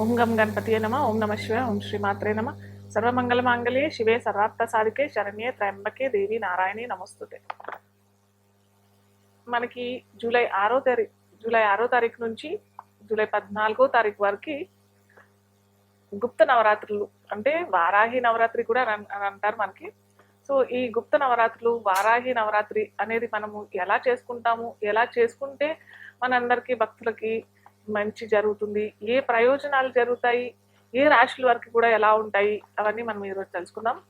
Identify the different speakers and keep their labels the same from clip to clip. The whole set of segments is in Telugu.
Speaker 1: ఓం గం గణపతియే నమ ఓం నమ శివ ఓం శ్రీ మాత్రే నమ. సర్వమంగళమాంగళ్యే శివే సర్వార్థ సాధికే శరణ్యే త్రయంబకే దేవి నారాయణి నమస్తుతే. మనకి జూలై ఆరో తారీఖు జూలై ఆరో తారీఖు నుంచి జూలై పద్నాలుగో తారీఖు వరకు గుప్త నవరాత్రులు అంటే వారాహి నవరాత్రి కూడా అని అంటారు మనకి. సో ఈ గుప్త నవరాత్రులు వారాహి నవరాత్రి అనేది మనము ఎలా చేసుకుంటాము ఎలా చేసుకుంటే మనందరికీ భక్తులకి మంచి జరుగుతుంది ఏ ప్రయోజనాలు జరుగుతాయి ఏ రాశుల వరకు కూడా ఎలా ఉంటాయి అవన్నీ మనం ఈరోజు తెలుసుకుందాం.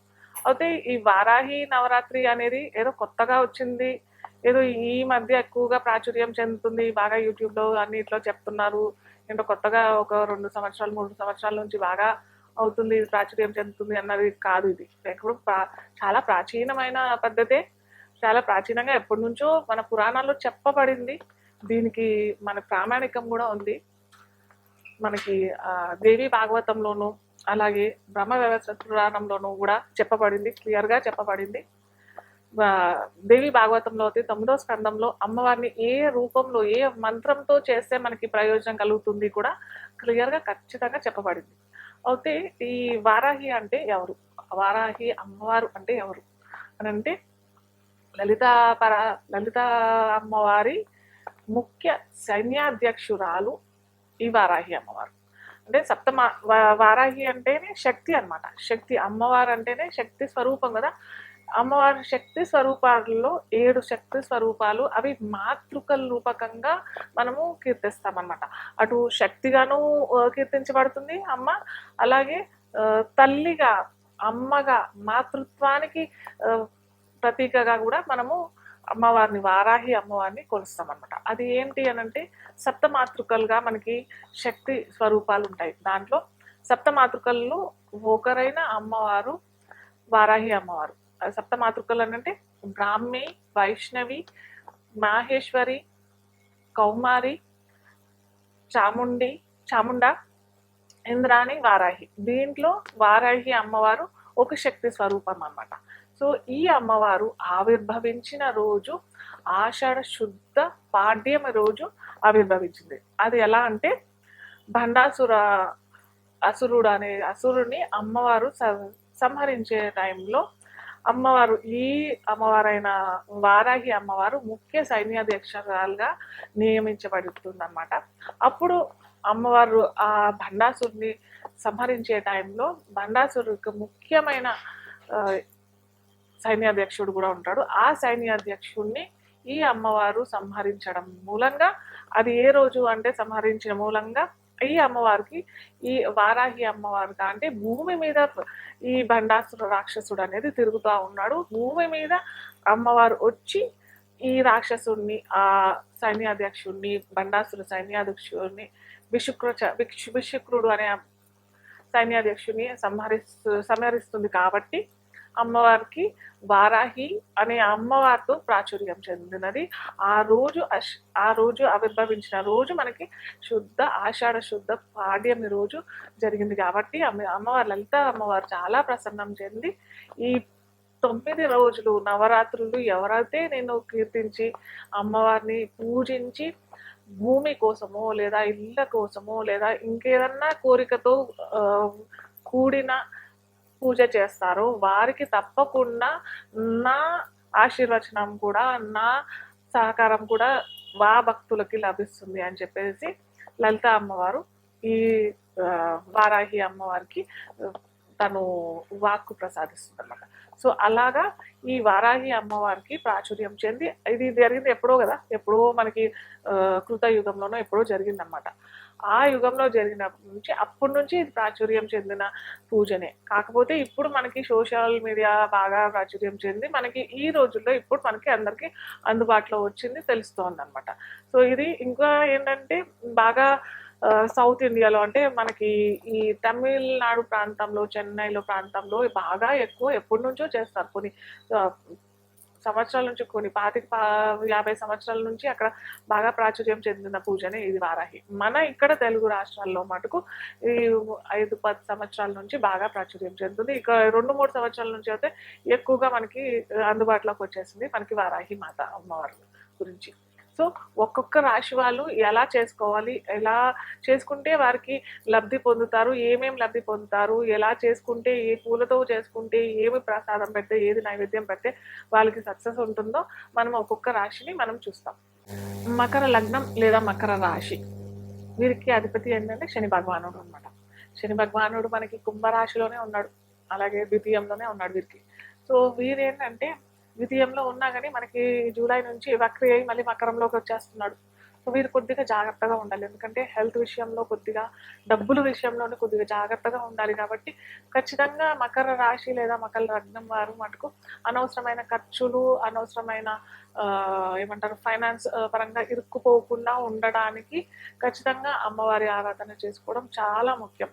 Speaker 1: అయితే ఈ వారాహి నవరాత్రి అనేది ఏదో కొత్తగా వచ్చింది ఏదో ఈ మధ్య ఎక్కువగా ప్రాచుర్యం చెందుతుంది బాగా యూట్యూబ్లో అన్నిట్లో చెప్తున్నారు ఏంటో కొత్తగా ఒక రెండు సంవత్సరాలు మూడు సంవత్సరాల నుంచి బాగా అవుతుంది ఇది ప్రాచుర్యం చెందుతుంది అన్నది కాదు ఇది. ఎప్పుడు ప్రా- చాలా ప్రాచీనమైన పద్ధతే చాలా ప్రాచీనంగా ఎప్పటి నుంచో మన పురాణాల్లో చెప్పబడింది. దీనికి మన ప్రామాణికం కూడా ఉంది. మనకి దేవి భాగవతంలోను అలాగే బ్రహ్మ వ్యవస్థ పురాణంలోనూ కూడా చెప్పబడింది. క్లియర్గా చెప్పబడింది. దేవి భాగవతంలో అయితే తొమ్మిదో స్కందంలో అమ్మవారిని ఏ రూపంలో ఏ మంత్రంతో చేస్తే మనకి ప్రయోజనం కలుగుతుంది కూడా క్లియర్గా ఖచ్చితంగా చెప్పబడింది. అయితే ఈ వారాహి అంటే ఎవరు? వారాహి అమ్మవారు అంటే ఎవరు? అని అంటే లలిత పర లలిత అమ్మవారి ముఖ్య సైన్యాధ్యక్షురాలు ఈ వారాహి అమ్మవారు. అంటే సప్తమ వారాహి అంటేనే శక్తి అన్నమాట. శక్తి అమ్మవారు అంటేనే శక్తి స్వరూపం కదా. అమ్మవారి శక్తి స్వరూపాలలో ఏడు శక్తి స్వరూపాలు అవి మాతృకల రూపకంగా మనము కీర్తిస్తామన్నమాట. అటు శక్తిగాను కీర్తించబడుతుంది అమ్మ. అలాగే తల్లిగా అమ్మగా మాతృత్వానికి ప్రతీకగా కూడా మనము అమ్మవారిని వారాహి అమ్మవారిని కొలుస్తాం అనమాట అది ఏంటి అని అంటే సప్తమాతృకలుగా మనకి శక్తి స్వరూపాలు ఉంటాయి. దాంట్లో సప్తమాతృకల్లో ఒకరైన అమ్మవారు వారాహి అమ్మవారు. సప్తమాతృకలు అని అంటే బ్రాహ్మి వైష్ణవి మాహేశ్వరి కౌమారి చాముండి చాముండ ఇంద్రాణి వారాహి. దీంట్లో వారాహి అమ్మవారు ఒక శక్తి స్వరూపం అన్నమాట. సో ఈ అమ్మవారు ఆవిర్భవించిన రోజు ఆషాఢ శుద్ధ పాడ్యమ రోజు ఆవిర్భవించింది. అది ఎలా అంటే భండాసుర అసురుడు అనే అసురుని అమ్మవారు సంహరించే టైంలో అమ్మవారు ఈ అమ్మవారైన వారాహి అమ్మవారు ముఖ్య సైన్యాధ్యక్షురాలుగా నియమించబడుతుందన్నమాట. అప్పుడు అమ్మవారు ఆ భండాసురుని సంహరించే టైంలో భండాసురుడికి ముఖ్యమైన సైన్యాధ్యక్షుడు కూడా ఉంటాడు. ఆ సైన్యాధ్యక్షుడిని ఈ అమ్మవారు సంహరించడం మూలంగా అది ఏ రోజు అంటే సంహరించిన మూలంగా ఈ అమ్మవారికి ఈ వారాహి అమ్మవారు అంటే భూమి మీద ఈ బండాసుర రాక్షసుడు అనేది తిరుగుతూ ఉన్నాడు. భూమి మీద అమ్మవారు వచ్చి ఈ రాక్షసుడిని ఆ సైన్యాధ్యక్షుడిని బండాసుర సైన్యాధ్యక్షుడిని విశుక్ర విక్షు విశుక్రుడు అనే సైన్యాధ్యక్షుడిని సంహరిస్తు సంహరిస్తుంది కాబట్టి అమ్మవారికి వారాహి అనే అమ్మవారితో ప్రాచుర్యం చెందినది. ఆ రోజు అశ్ ఆ రోజు ఆవిర్భవించిన రోజు మనకి శుద్ధ ఆషాఢ శుద్ధ పాడ్యమి రోజు జరిగింది కాబట్టి అమ్మ అమ్మవారు లలిత అమ్మవారు చాలా ప్రసన్నం చెంది ఈ తొమ్మిది రోజులు నవరాత్రులు ఎవరైతే నేను కీర్తించి అమ్మవారిని పూజించి భూమి కోసమో లేదా ఇళ్ళ కోసమో లేదా ఇంకేదన్నా కోరికతో కూడిన పూజ చేస్తారు వారికి తప్పకుండా నా ఆశీర్వచనం కూడా నా సహకారం కూడా వా భక్తులకి లభిస్తుంది అని చెప్పేసి లలిత అమ్మవారు ఈ వారాహి అమ్మవారికి తను వాక్కు ప్రసాదిస్తుంది అన్నమాట సో అలాగా ఈ వారాహి అమ్మవారికి ప్రాచుర్యం చెంది ఇది జరిగింది ఎప్పుడో కదా ఎప్పుడో మనకి కృత యుగంలోనో ఎప్పుడో జరిగిందనమాట ఆ యుగంలో జరిగిన నుంచి అప్పటి నుంచి ఇది ప్రాచుర్యం చెందిన పూజనే. కాకపోతే ఇప్పుడు మనకి సోషల్ మీడియా బాగా ప్రాచుర్యం చెంది మనకి ఈ రోజుల్లో ఇప్పుడు మనకి అందరికీ అందుబాటులో వచ్చింది తెలుస్తోంది అనమాట సో ఇది ఇంకా ఏంటంటే బాగా సౌత్ ఇండియాలో అంటే మనకి ఈ తమిళనాడు ప్రాంతంలో చెన్నైలో ప్రాంతంలో బాగా ఎక్కువ ఎప్పటి నుంచో చేస్తారు. కొన్ని సంవత్సరాల నుంచి కొన్ని పాతిక యాభై సంవత్సరాల నుంచి అక్కడ బాగా ప్రాచుర్యం చెందిన పూజనే ఇది వారాహి. మన ఇక్కడ తెలుగు రాష్ట్రాల్లో మటుకు ఈ ఐదు పది సంవత్సరాల నుంచి బాగా ప్రాచుర్యం చెందుతుంది. ఇక రెండు మూడు సంవత్సరాల నుంచి అయితే ఎక్కువగా మనకి అందుబాటులోకి వచ్చేసింది మనకి వారాహి మాత అమ్మవారు గురించి. సో ఒక్కొక్క రాశి వాళ్ళు ఎలా చేసుకోవాలి ఎలా చేసుకుంటే వారికి లబ్ధి పొందుతారు ఏమేమి లబ్ధి పొందుతారు ఎలా చేసుకుంటే ఏ పూలతో చేసుకుంటే ఏమి ప్రసాదం పెడితే ఏది నైవేద్యం పెడితే వాళ్ళకి సక్సెస్ ఉంటుందో మనం ఒక్కొక్క రాశిని మనం చూస్తాం. మకర లగ్నం లేదా మకర రాశి. వీరికి అధిపతి ఏంటంటే శని భగవానుడు అనమాట శని భగవానుడు మనకి కుంభరాశిలోనే ఉన్నాడు. అలాగే ద్వితీయంలోనే ఉన్నాడు వీరికి. సో వీరేంటంటే ద్వితీయంలో ఉన్నా కానీ మనకి జూలై నుంచి వక్రి అయి మళ్ళీ మకరంలోకి వచ్చేస్తున్నాడు. సో వీరు కొద్దిగా జాగ్రత్తగా ఉండాలి. ఎందుకంటే హెల్త్ విషయంలో కొద్దిగా డబ్బుల విషయంలోనే కొద్దిగా జాగ్రత్తగా ఉండాలి కాబట్టి ఖచ్చితంగా మకర రాశి లేదా మకర లగ్నం వారు మటుకు అనవసరమైన ఖర్చులు అనవసరమైన ఏమంటారు ఫైనాన్స్ పరంగా ఇరుక్కుపోకుండా ఉండడానికి ఖచ్చితంగా అమ్మవారి ఆరాధన చేసుకోవడం చాలా ముఖ్యం.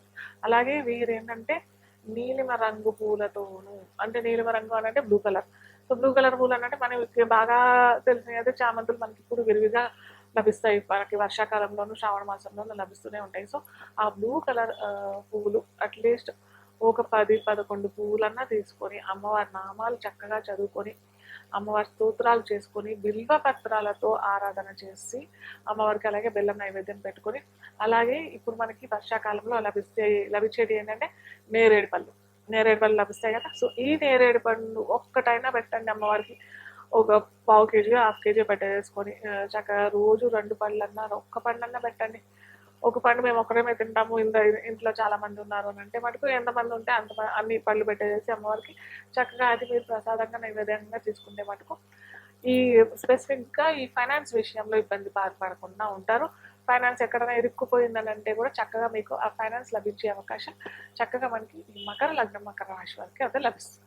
Speaker 1: అలాగే వీరు ఏంటంటే నీలిమ రంగు పూలతోను అంటే నీలిమ రంగు అని అంటే blue colour. So blue colour పూలు అంటే మనకి బాగా తెలిసిన అయితే చామంతులు మనకి ఇప్పుడు విరివిగా లభిస్తాయి. మనకి వర్షాకాలంలోను శ్రావణ మాసంలోనూ లభిస్తూనే ఉంటాయి. సో ఆ బ్లూ కలర్ పువ్వులు అట్లీస్ట్ ఒక పది పదకొండు పువ్వులన్నా తీసుకొని అమ్మవారి నామాలు చక్కగా చదువుకొని అమ్మవారి స్తోత్రాలు చేసుకొని బిల్వ పత్రాలతో ఆరాధన చేసి అమ్మవారికి అలాగే బెల్లం నైవేద్యం పెట్టుకొని అలాగే ఇప్పుడు మనకి వర్షాకాలంలో లభిస్తే లభించేది ఏంటంటే నేరేడు పళ్ళు. నేరేడు పళ్ళు లభిస్తాయి కదా. సో ఈ నేరేడు పండు ఒక్కటైనా పెట్టండి అమ్మవారికి. ఒక పావు కేజీ హాఫ్ కేజీ పెట్టేసుకొని చక్కగా రోజు రెండు పళ్ళన్నా ఒక్క పండన్నా పెట్టండి. ఒక పండు మేము ఒకరేమే తింటాము. ఇంత ఇంట్లో చాలా మంది ఉన్నారు అని అంటే మటుకు ఎంతమంది ఉంటే అంత అన్ని పళ్ళు పెట్టేసి అమ్మవారికి చక్కగా అది మీరు ప్రసాదంగా నైవేద్యంగా తీసుకుంటే మటుకు ఈ స్పెసిఫిక్గా ఈ ఫైనాన్స్ విషయంలో ఇబ్బంది బాధపడకుండా ఉంటారు. ఫైనాన్స్ ఎక్కడైనా ఇరుక్కుపోయిందని అంటే కూడా చక్కగా మీకు ఆ ఫైనాన్స్ లభించే అవకాశం చక్కగా మనకి మకర లగ్నం మకర రాశి వారికి అదే లభిస్తుంది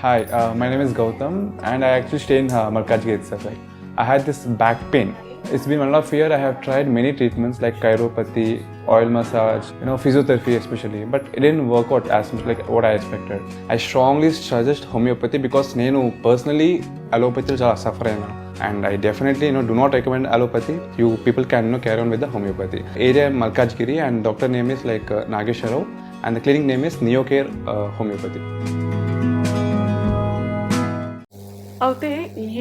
Speaker 2: hi my name is Gautam and I actually stay in Markaz gate sir like I had this back pain it's been one of year I have tried many treatments like chiropathy oil massage, you know, physiotherapy especially, but it didn't work out as much like what I expected. I strongly suggest homeopathy because నేను personally allopathy చాలా suffer అయినా and I definitely you know do not recommend allopathy. You people can you know carry on with the homeopathy. Area Malkajgiri and doctor name is like uh, Nagesha Rao and the clinic
Speaker 1: అయితే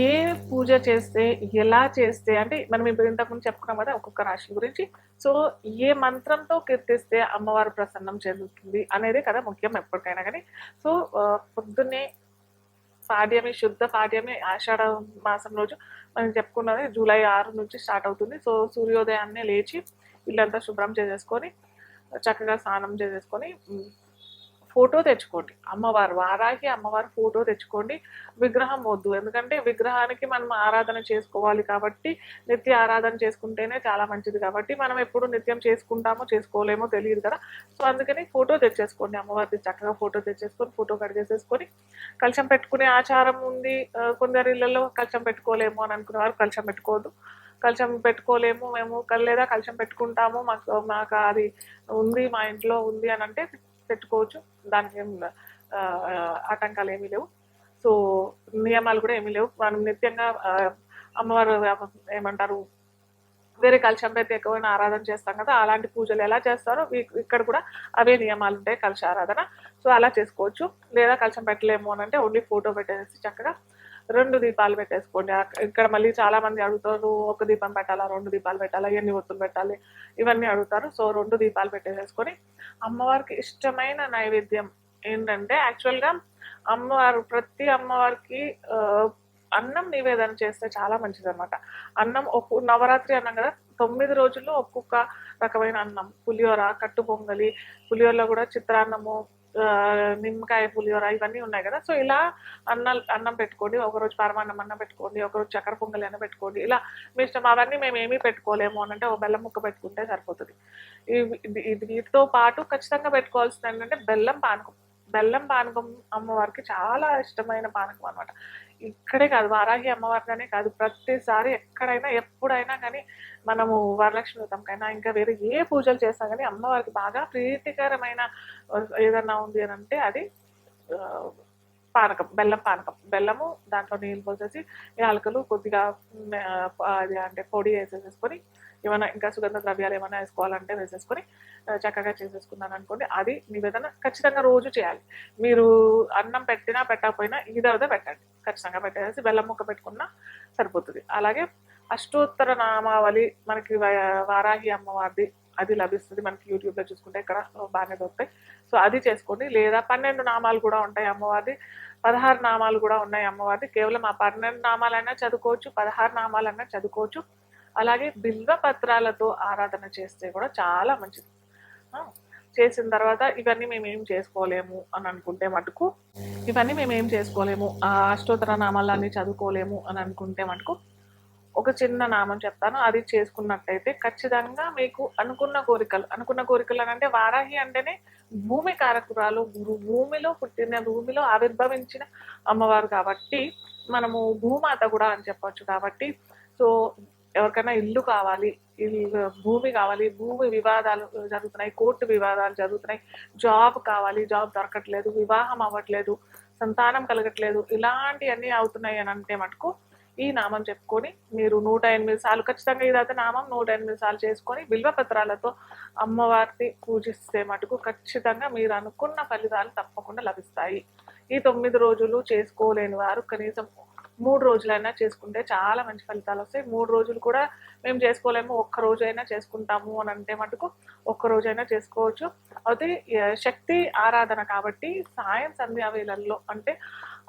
Speaker 1: ఏ పూజ చేస్తే ఎలా చేస్తే అంటే మనం ఇప్పుడు ఇంతకుముందు చెప్పుకున్నాం కదా ఒక్కొక్క రాశి గురించి. సో ఏ మంత్రంతో కీర్తిస్తే అమ్మవారు ప్రసన్నం చెందుతుంది అనేది కదా ముఖ్యం ఎప్పటికైనా కానీ. సో పొద్దున్నే పాడ్యమి శుద్ధ పాడ్యమి ఆషాఢ మాసం రోజు మనం చెప్పుకున్నది జూలై ఆరు నుంచి స్టార్ట్ అవుతుంది. సో సూర్యోదయాన్నే లేచి ఇల్లంతా శుభ్రం చేసేసుకొని చక్కగా స్నానం చేసేసుకొని ఫోటో తెచ్చుకోండి. అమ్మవారు వారాకి అమ్మవారు ఫోటో తెచ్చుకోండి. విగ్రహం వద్దు. ఎందుకంటే విగ్రహానికి మనం ఆరాధన చేసుకోవాలి కాబట్టి నిత్య ఆరాధన చేసుకుంటేనే చాలా మంచిది కాబట్టి మనం ఎప్పుడు నిత్యం చేసుకుంటామో చేసుకోలేమో తెలియదు కదా. సో అందుకని ఫోటో తెచ్చేసుకోండి. అమ్మవారిది చక్కగా ఫోటో తెచ్చేసుకొని ఫోటో కడిగేసేసుకొని కలశం పెట్టుకునే ఆచారం ఉంది. కొందరి ఇళ్ళల్లో కలశం పెట్టుకోలేము అని అనుకునే వారు కలశం పెట్టుకోవద్దు. కలశం పెట్టుకోలేము మేము. లేదా కలశం పెట్టుకుంటాము. మాకు మాకు అది ఉంది మా ఇంట్లో ఉంది అని అంటే పెట్టుకోవచ్చు. దానికి ఏం ఆటంకాలు ఏమీ లేవు. సో నియమాలు కూడా ఏమీ లేవు. మనం నిత్యంగా అమ్మవారు ఏమంటారు వేరే కలశంలో అయితే ఎక్కువైనా ఆరాధన చేస్తాం కదా అలాంటి పూజలు ఎలా చేస్తారో ఇక్కడ కూడా అవే నియమాలు ఉంటాయి కలశ ఆరాధన. సో అలా చేసుకోవచ్చు. లేదా కలశం పెట్టలేము అని అంటే ఓన్లీ ఫోటో పెట్టేసి చక్కగా రెండు దీపాలు పెట్టేసుకోండి. ఇక్కడ మళ్ళీ చాలా మంది అడుగుతారు ఒక దీపం పెట్టాలా రెండు దీపాలు పెట్టాలా ఎన్ని ఒత్తులు పెట్టాలి ఇవన్నీ అడుగుతారు. సో రెండు దీపాలు పెట్టేసేసుకొని అమ్మవారికి ఇష్టమైన నైవేద్యం ఏంటంటే యాక్చువల్గా అమ్మవారు ప్రతి అమ్మవారికి అన్నం నివేదన చేస్తే చాలా మంచిది అనమాట అన్నం ఒక్కొక్క నవరాత్రి అన్నం కదా తొమ్మిది రోజుల్లో ఒక్కొక్క రకమైన అన్నం. పులిహోర కట్టు పొంగలి పులిహోరలో కూడా చిత్రాన్నము నిమ్మకాయ పులిహోర ఇవన్నీ ఉన్నాయి కదా. సో ఇలా అన్నం అన్నం పెట్టుకోండి. ఒకరోజు పరమాన్నం అన్నం పెట్టుకోండి. ఒకరోజు చక్కెర పొంగలి అన్న పెట్టుకోండి. ఇలా మీ ఇష్టం అవన్నీ మేము ఏమీ పెట్టుకోలేము అని అంటే ఒక బెల్లం ముక్క పెట్టుకుంటే సరిపోతుంది. ఇది వీటితో పాటు ఖచ్చితంగా పెట్టుకోవాల్సింది ఏంటంటే బెల్లం పానకం. బెల్లం పానకం అమ్మవారికి చాలా ఇష్టమైన పానకం అనమాట ఇక్కడే కాదు వారాహి అమ్మవారిలోనే కాదు. ప్రతిసారి ఎక్కడైనా ఎప్పుడైనా కానీ మనము వరలక్ష్మి వ్రతంకైనా ఇంకా వేరే ఏ పూజలు చేసినా కానీ అమ్మవారికి బాగా ప్రీతికరమైన ఏదన్నా ఉంది అని అంటే అది పానకం బెల్లం పానకం. బెల్లము దాంట్లో నీళ్ళు పోసేసి యాలకులు కొద్దిగా అది అంటే పొడి వేసేసేసుకొని ఏమైనా ఇంకా సుగంధ ద్రవ్యాలు ఏమైనా వేసుకోవాలంటే వేసేసుకొని చక్కగా చేసేసుకున్నాను అనుకోండి అది నివేదన ఖచ్చితంగా రోజు చేయాలి. మీరు అన్నం పెట్టినా పెట్టకపోయినా ఇదవదే పెట్టండి. ఖచ్చితంగా పెట్టేసి బెల్లం ముక్క పెట్టుకున్నా సరిపోతుంది. అలాగే అష్టోత్తర నామావళి మనకి వారాహి అమ్మవారిది అది లభిస్తుంది మనకి యూట్యూబ్లో చూసుకుంటే ఇక్కడ బాగానే దొరుకుతాయి. సో అది చేసుకోండి. లేదా పన్నెండు నామాలు కూడా ఉంటాయి అమ్మవారిది. పదహారు నామాలు కూడా ఉన్నాయి అమ్మవారిది. కేవలం ఆ పన్నెండు నామాలైనా చదువుకోవచ్చు పదహారు నామాలైనా చదువుకోవచ్చు. అలాగే బిల్వ పత్రాలతో ఆరాధన చేస్తే కూడా చాలా మంచిది. చేసిన తర్వాత ఇవన్నీ మేము ఏం చేసుకోలేము అని అనుకుంటే మటుకు ఇవన్నీ మేము ఏం చేసుకోలేము. ఆ అష్టోత్తర నామాలన్నీ చదువుకోలేము అని అనుకుంటే మటుకు ఒక చిన్న నామం చెప్తాను. అది చేసుకున్నట్టయితే ఖచ్చితంగా మీకు అనుకున్న కోరికలు అనుకున్న కోరికలు అని అంటే వారాహి అంటేనే భూమి కారకురాలు భూ- భూమిలో పుట్టిన భూమిలో ఆవిర్భవించిన అమ్మవారు కాబట్టి మనము భూమాత కూడా అని చెప్పొచ్చు కాబట్టి. సో ఎవరికైనా ఇల్లు కావాలి ఇల్లు భూమి కావాలి భూమి వివాదాలు జరుగుతున్నాయి కోర్టు వివాదాలు జరుగుతున్నాయి జాబ్ కావాలి జాబ్ దొరకట్లేదు వివాహం అవ్వట్లేదు సంతానం కలగట్లేదు ఇలాంటివన్నీ అవుతున్నాయి అని అంటే మటుకు ఈ నామం చెప్పుకొని మీరు నూట ఎనిమిది సార్లు ఖచ్చితంగా ఇదైతే నామం నూట ఎనిమిది సార్లు చేసుకొని బిల్వపత్రాలతో అమ్మవారిని పూజిస్తే మటుకు ఖచ్చితంగా మీరు అనుకున్న ఫలితాలు తప్పకుండా లభిస్తాయి. ఈ తొమ్మిది రోజులు చేసుకోలేని వారు కనీసం మూడు రోజులైనా చేసుకుంటే చాలా మంచి ఫలితాలు వస్తాయి. మూడు రోజులు కూడా మేము చేసుకోలేము ఒక్క రోజైనా చేసుకుంటాము అని అంటే మటుకు ఒక్క రోజైనా చేసుకోవచ్చు. అయితే శక్తి ఆరాధన కాబట్టి సాయం సంధ్యా వేళల్లో అంటే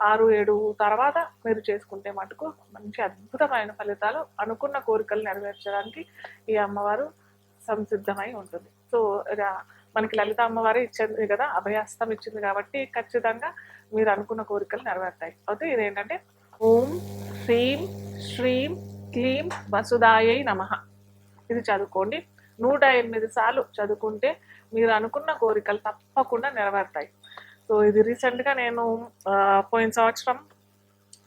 Speaker 1: ఆరు ఏడు తర్వాత మీరు చేసుకుంటే మటుకు మంచి అద్భుతమైన ఫలితాలు అనుకున్న కోరికలు నెరవేర్చడానికి ఈ అమ్మవారు సంసిద్ధమై ఉంటుంది. సో మనకి లలిత అమ్మవారు ఇచ్చింది కదా అభయాస్తం ఇచ్చింది కాబట్టి ఖచ్చితంగా మీరు అనుకున్న కోరికలు నెరవేరుతాయి. అయితే ఇదేంటంటే ఓం హ్రీం శ్రీం క్లీం వసుదాయై నమ. ఇది చదువుకోండి. నూట ఎనిమిది సార్లు చదువుకుంటే మీరు అనుకున్న కోరికలు తప్పకుండా నెరవేరుతాయి. సో ఇది రీసెంట్గా నేను పోయిన సంవత్సరం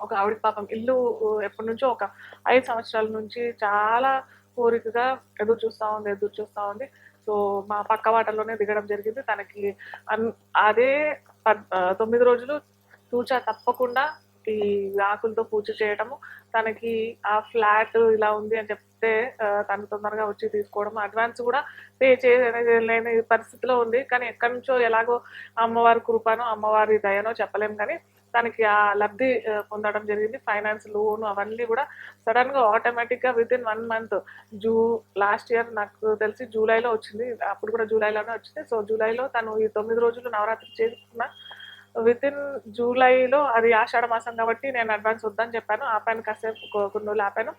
Speaker 1: ఒక ఆవిడ పాపం ఇల్లు ఎప్పటి నుంచో ఒక ఐదు సంవత్సరాల నుంచి చాలా కోరికగా ఎదురు చూస్తూ ఉంది ఎదురు చూస్తూ ఉంది. సో మా పక్క వాటల్లోనే దిగడం జరిగింది. తనకి అన్- అదే తొమ్మిది రోజులు తూచా తప్పకుండా ఈ ఆకులతో పూజ చేయడము తనకి ఆ ఫ్లాట్ ఇలా ఉంది అని చెప్తే తను తొందరగా వచ్చి తీసుకోవడం అడ్వాన్స్ కూడా పే చేయలేని పరిస్థితిలో ఉంది. కానీ ఎక్కడి నుంచో ఎలాగో అమ్మవారి కృపనో అమ్మవారి దయనో చెప్పలేము కానీ తనకి ఆ లబ్ధి పొందడం జరిగింది. ఫైనాన్స్ లోన్ అవన్నీ కూడా సడన్గా ఆటోమేటిక్గా విత్ ఇన్ వన్ మంత్ జూ లాస్ట్ ఇయర్ నాకు తెలిసి జూలైలో వచ్చింది. అప్పుడు కూడా జూలైలోనే వచ్చింది. సో జూలైలో తను ఈ తొమ్మిది రోజులు నవరాత్రి చేసుకున్న విత్ ఇన్ జూలైలో అది ఆషాఢ మాసం కాబట్టి నేను అడ్వాన్స్ వద్దని చెప్పాను. ఆపాను కాసేపు కొన్ని రోజులు ఆపాను.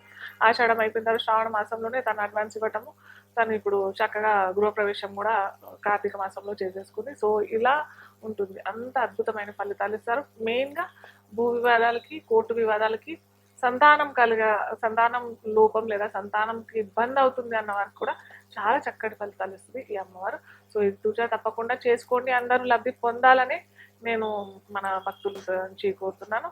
Speaker 1: ఆషాఢం అయిపోయిన తర్వాత శ్రావణ మాసంలోనే తను అడ్వాన్స్ ఇవ్వటము. తను ఇప్పుడు చక్కగా గృహప్రవేశం కూడా కార్తీక మాసంలో చేసేసుకుంది. సో ఇలా ఉంటుంది. అంత అద్భుతమైన ఫలితాలు ఇస్తారు. మెయిన్గా భూ వివాదాలకి కోర్టు వివాదాలకి సంతానం కలిగ సంతానం లోపం లేదా సంతానంకి ఇబ్బంది అవుతుంది అన్న వారికి కూడా చాలా చక్కటి ఫలితాలు ఇస్తుంది ఈ అమ్మవారు. సో ఇది తూచా తప్పకుండా చేసుకోండి. అందరూ లబ్ధి పొందాలని నేను మన భక్తుల నుంచి కోరుతున్నాను.